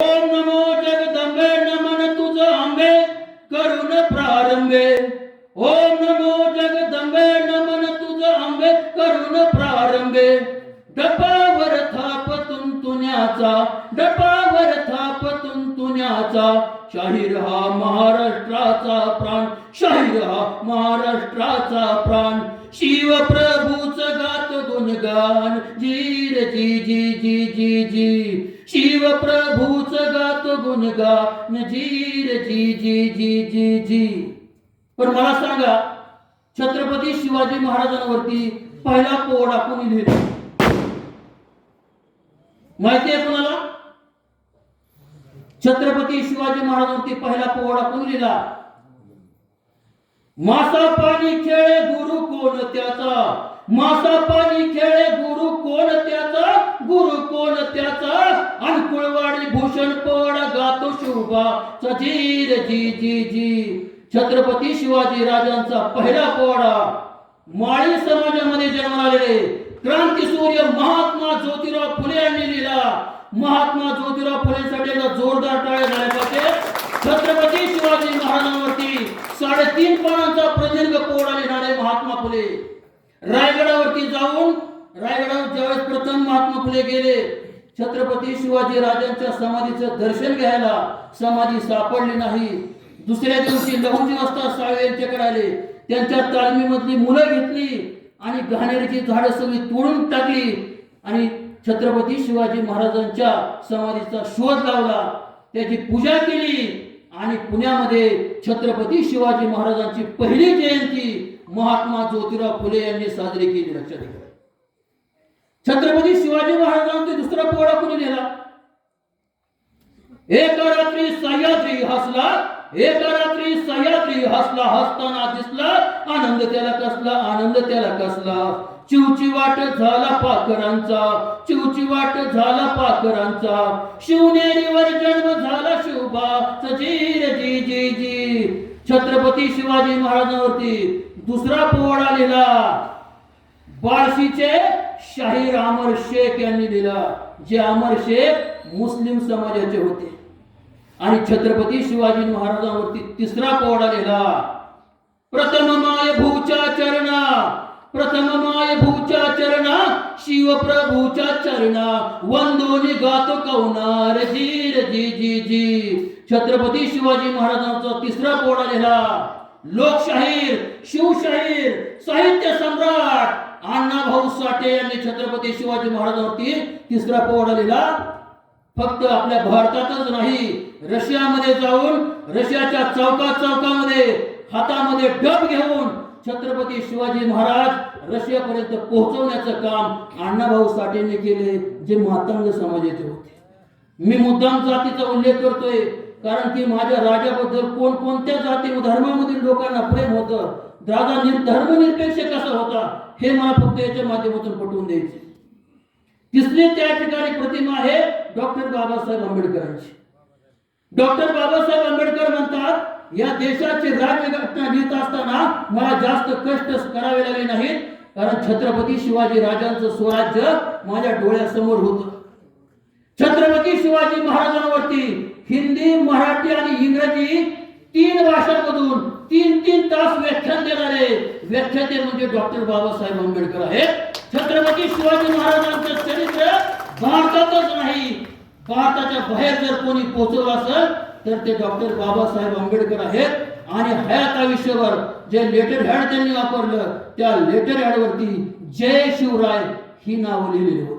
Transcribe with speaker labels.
Speaker 1: ओम नमो जगदंबे नमन तुझ आंबे करुण प्रारंभे. ओम नमो जगदंबे नमन तुझ आंबे करुण प्रारंभे. डपावर थाप तुंतुण्याचा डपावर थाप तुंतुण्याचा शाहीर हा महाराष्ट्राचा प्राण शाहीर हा महाराष्ट्राचा प्राण. शिव प्रभूच गात गुणगान जीर जी जी जी जी जी. शिव प्रभूच गात गुणगान जीर जी जी जी जी जी. पण मला सांगा छत्रपती शिवाजी महाराजांवरती पहिला पोवाडा कोणी लिहिला माहिती आहे कोणाला? छत्रपती शिवाजी महाराजांवरती पहिला पोवाडा कोणी लिहिला. मासा पाणी खेळे गुरु कोण त्याचा? मासा पाणी खेळे गुरु जी जी छत्रपती शिवाजी राजांचा पहिला पोवाडा माळी समाजामध्ये जन्माला क्रांती सूर्य महात्मा ज्योतिराव फुले यांनी लिहिला. महात्मा ज्योतिराव फुलेसाठी एकदा जोरदार टाळे झाले पाहिजे छत्रपती शिवाजी महाराजांवरती साडेतीन पानांचा प्रदीर्घ पोवाडा लिहिणारे महात्मा फुले. रायगडावरती जाऊन रायगडावर ज्यावेळेस प्रथम महात्मा फुले गेले छत्रपती शिवाजी राजांच्या समाधीचं दर्शन घ्यायला समाधी सापडली नाही. दुसऱ्या दिवशी लहुजी वाजता साळवे यांच्याकडे आले. त्यांच्या तालमीमधली मुलं घेतली आणि घाणेरीची झाडं सगळी तोडून टाकली. आणि छत्रपती शिवाजी महाराजांच्या समाधीचा शोध लावला. त्याची पूजा केली आणि पुण्यामध्ये छत्रपती शिवाजी महाराजांची पहिली जयंती महात्मा ज्योतिराव फुले यांनी साजरी केली लक्षात घ्या छत्रपती शिवाजी महाराजांचा दुसरा पोवाडा कोणी नेला? एका रात्री सह्याद्री हसला एक रात्री सह्याद्री हसला हसताना दिसला आनंद त्याला कसला आनंद त्याला कसला. चिवची वाट झाला पाखरांचा चिवची वाट झाला पाखरांचा. शिवनेरीवर जन्म झाला शिवबा सजीर जी जी जी. छत्रपती शिवाजी महाराजांवरती दुसरा पोवाडा लिहिला. बाळशीचे शाहीर अमर शेख यांनी दिला जे अमर शेख मुस्लिम समाजाचे होते. आणि छत्रपती शिवाजी महाराजांवरती तिसरा पोवाडा लिहिला प्रथम माय भूच्या चरणा प्रथम माय भूच्या चरणा शिवप्रभूच्या चरणा वंदोनी गातो कौना रजी जी जी जी. छत्रपती शिवाजी महाराजांचा तिसरा पोवाडा लिहिला लोकशाहीर शिवशाहीर साहित्य सम्राट अण्णा भाऊ साठे यांनी छत्रपती शिवाजी महाराजांवरती तिसरा पोवाडा लिहिला फक्त आपल्या भारतातच नाही रशियामध्ये जाऊन रशियाच्या चौका चौकामध्ये हातामध्ये डब घेऊन छत्रपती शिवाजी महाराज रशियापर्यंत पोहोचवण्याचं काम अण्णाभाऊ साठेने केले जे मातंग समाजाचे होते. मी मुद्दाम जातीचा उल्लेख करतोय कारण की माझ्या राजाबद्दल कोण कोणत्या जाती धर्मामधील लोकांना प्रेम होतं दादा धर्मनिरपेक्ष कसा होता हे मला फक्त याच्या माध्यमातून पटवून द्यायचे तिसरी त्या ठिकाणी प्रतिमा आहे डॉक्टर बाबासाहेब आंबेडकरांची. डॉक्टर बाबासाहेब आंबेडकर म्हणतात या देशाची राज्यघटना लिहित असताना मला जास्त कष्ट करावे लागले नाहीत कारण छत्रपती शिवाजी राजांचं स्वराज्य माझ्या डोळ्यासमोर होतं. छत्रपती शिवाजी महाराजांवरती हिंदी मराठी आणि इंग्रजी तीन भाषांमधून तीन तीन तास व्याख्यान देणारे व्याख्याते म्हणजे डॉक्टर बाबासाहेब आंबेडकर आहेत. छत्रपती शिवाजी महाराजांचं चरित्र भारतातच नाही भारताच्या बाहेर जर कोणी पोहोचवलं असेल तर ते डॉक्टर बाबासाहेब आंबेडकर आहेत. आणि हयात आयुष्यभर जे लेटर हॅड त्यांनी वापरलं त्या लेटर हॅडवरती जय शिवराय ही नावं लिहिलेली होती.